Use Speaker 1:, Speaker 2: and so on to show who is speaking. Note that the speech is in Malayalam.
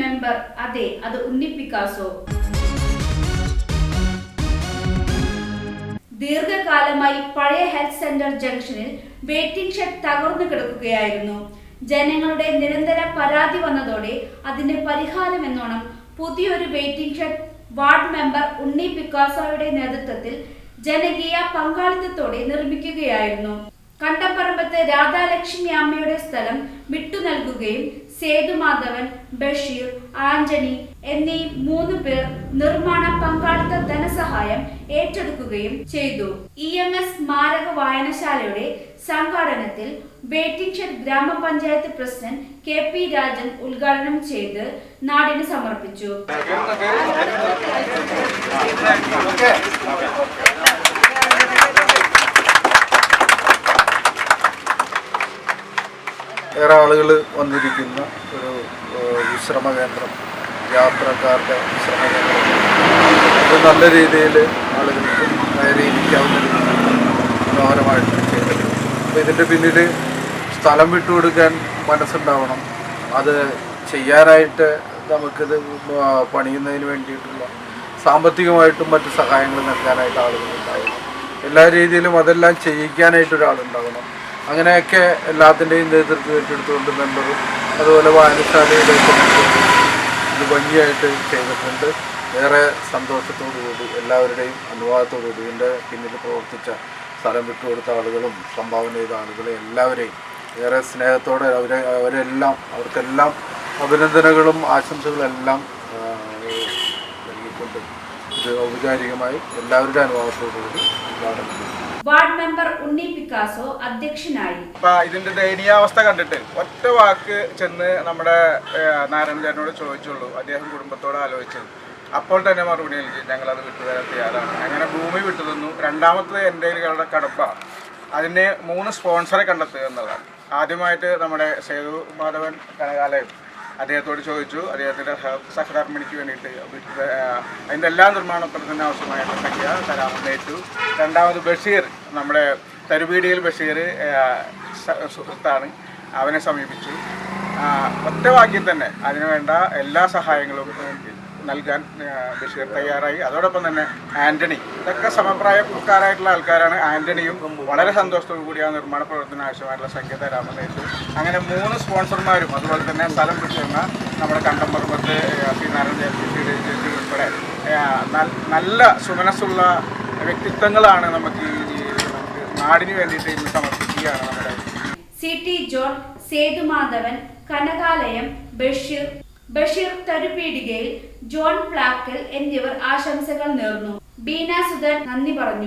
Speaker 1: മെമ്പർ. അതെ അത് ഉണ്ണി പിക്കാസോ. ദീർഘകാലമായി പഴയ ഹെൽത്ത് സെന്റർ ജംഗ്ഷനിൽ വെയിറ്റിംഗ് ഷെഡ് തകർന്നു കിടക്കുകയായിരുന്നു. ജനങ്ങളുടെ നിരന്തര പരാതി വന്നതോടെ അതിന് പരിഹാരമെന്നോണം പുതിയൊരു waiting shed ward member Unni പിക്കാസോയുടെ നേതൃത്വത്തിൽ ജനകീയ പങ്കാളിത്തത്തോടെ നിർമ്മിക്കുകയായിരുന്നു. കണ്ടപ്പറമ്പത്ത് രാധാലക്ഷ്മി അമ്മയുടെ സ്ഥലം വിട്ടു നൽകുകയും സേതുമാധവൻ ബഷീർ ആന്റണി എന്നീ മൂന്ന് പേർ നിർമ്മാണ പങ്കാളിത്ത ധനസഹായം ഏറ്റെടുക്കുകയും ചെയ്തു. ഇ എം എസ് സ്മാരക വായനശാലയുടെ സംഘാടനത്തിൽ വെയിറ്റിംഗ് ഗ്രാമപഞ്ചായത്ത് പ്രസിഡന്റ് കെ പി രാജൻ ഉദ്ഘാടനം ചെയ്ത് നാടിന് സമർപ്പിച്ചു.
Speaker 2: ഏറെ ആളുകൾ വന്നിരിക്കുന്ന ഒരു വിശ്രമ കേന്ദ്രം യാത്രക്കാരുടെ വിശ്രമ കേന്ദ്രം അത് നല്ല രീതിയിൽ ആളുകൾക്ക് കയറിയിരിക്കാവുന്ന രീതിയിൽ മനോഹരമായിട്ട് ചെയ്തിട്ടുണ്ട് അപ്പോൾ ഇതിന്റെ പിന്നിൽ സ്ഥലം വിട്ടുകൊടുക്കാൻ മനസ്സുണ്ടാവണം. അത് ചെയ്യാനായിട്ട് നമുക്കിത് പണിയുന്നതിന് വേണ്ടിയിട്ടുള്ള സാമ്പത്തികമായിട്ടും മറ്റ് സഹായങ്ങൾ നൽകാനായിട്ട് ആളുകൾ ആളുകളുണ്ടാവണം. എല്ലാ രീതിയിലും അതെല്ലാം ചെയ്യിക്കാനായിട്ട് ഒരാളുണ്ടാവണം. അങ്ങനെയൊക്കെ എല്ലാത്തിന്റെയും നേതൃത്വം ഏറ്റെടുത്തുകൊണ്ട് മെമ്പറും അതുപോലെ വായനശാലയുടെ ഇത് ഭംഗിയായിട്ട് ചെയ്തിട്ടുണ്ട്. ഏറെ സന്തോഷത്തോടു കൂടി എല്ലാവരുടെയും അനുവാദത്തോടു കൂടി ഇതിന്റെ പിന്നിൽ പ്രവർത്തിച്ച സ്ഥലം വിട്ടുകൊടുത്ത ആളുകളും സംഭാവന ചെയ്ത ആളുകളെ എല്ലാവരെയും ഏറെ സ്നേഹത്തോടെ അവരെ അവരെല്ലാം അവർക്കെല്ലാം അഭിനന്ദനങ്ങളും എല്ലാം നൽകിക്കൊണ്ട് ഇത് ഔപചാരികമായി എല്ലാവരുടെ അനുവാദത്തോടു കൂടി ഉദ്ഘാടനം
Speaker 1: വാർഡ് മെമ്പർ ഉണ്ണി പിക്കാസോ അധ്യക്ഷനായി.
Speaker 3: ഇതിന്റെ ദയനീയാവസ്ഥ കണ്ടിട്ട് ഒറ്റ വാക്ക് ചെന്ന് നമ്മുടെ നാരായണ ചേട്ടനോട് ചോദിച്ചുള്ളൂ. അദ്ദേഹം കുടുംബത്തോട് ആലോചിച്ചത് അപ്പോൾ തന്നെ മറുപടി നൽകി അത് വിട്ടുതരാൻ തയ്യാറാണ്. അങ്ങനെ ഭൂമി വിട്ടുതന്നു. രണ്ടാമത്തത് എന്റെ കടപ്പ. അതിന് മൂന്ന് സ്പോൺസറെ കണ്ടെത്തുക എന്നുള്ളതാണ് ആദ്യമായിട്ട് നമ്മുടെ സേതു മാധവൻ കനകാലയം അദ്ദേഹത്തോട് ചോദിച്ചു അദ്ദേഹത്തിന്റെ സഹധർമ്മിണിക്ക് വേണ്ടിയിട്ട് അതിന്റെ എല്ലാ നിർമ്മാണ പ്രവർത്തന ആവശ്യമായിട്ടുള്ള സംഖ്യ തരാമെന്ന് ഏറ്റു രണ്ടാമത് ബഷീർ നമ്മുടെ തരുവീടിയിൽ ബഷീർ സുഹൃത്താണ്. അവനെ സമീപിച്ചു. ഒറ്റവാക്യം തന്നെ അതിനുവേണ്ട എല്ലാ സഹായങ്ങളും നൽകാൻ ബഷീർ തയ്യാറായി. അതോടൊപ്പം തന്നെ ആന്റണി. ഇതൊക്കെ സമപ്രായക്കാരായിട്ടുള്ള ആൾക്കാരാണ്. ആന്റണിയും വളരെ സന്തോഷത്തോടു കൂടി ആ നിർമ്മാണ പ്രവർത്തന ആവശ്യമായിട്ടുള്ള സംഗീത തരാമെന്ന് അങ്ങനെ മൂന്ന് സ്പോൺസർമാരും അതുപോലെ തന്നെ സ്ഥലം കിട്ടുന്ന നമ്മുടെ കണ്ടംപറമ്പത്ത് ശ്രീനാരായണ ചേച്ചി ഉൾപ്പെടെ നല്ല സുമനസ്സുള്ള വ്യക്തിത്വങ്ങളാണ് നമുക്ക് ഈ നാടിന് വേണ്ടിയിട്ട് ഇന്ന് സമർപ്പിക്കുകയാണ് നമ്മുടെ
Speaker 1: C T John Sethumadhavan Kanakalayam Basheer Basheer തരുപീടികയിൽ John Plackal എന്നിവർ ആശംസകൾ നേർന്നു. ബീന സുധൻ നന്ദി പറഞ്ഞു.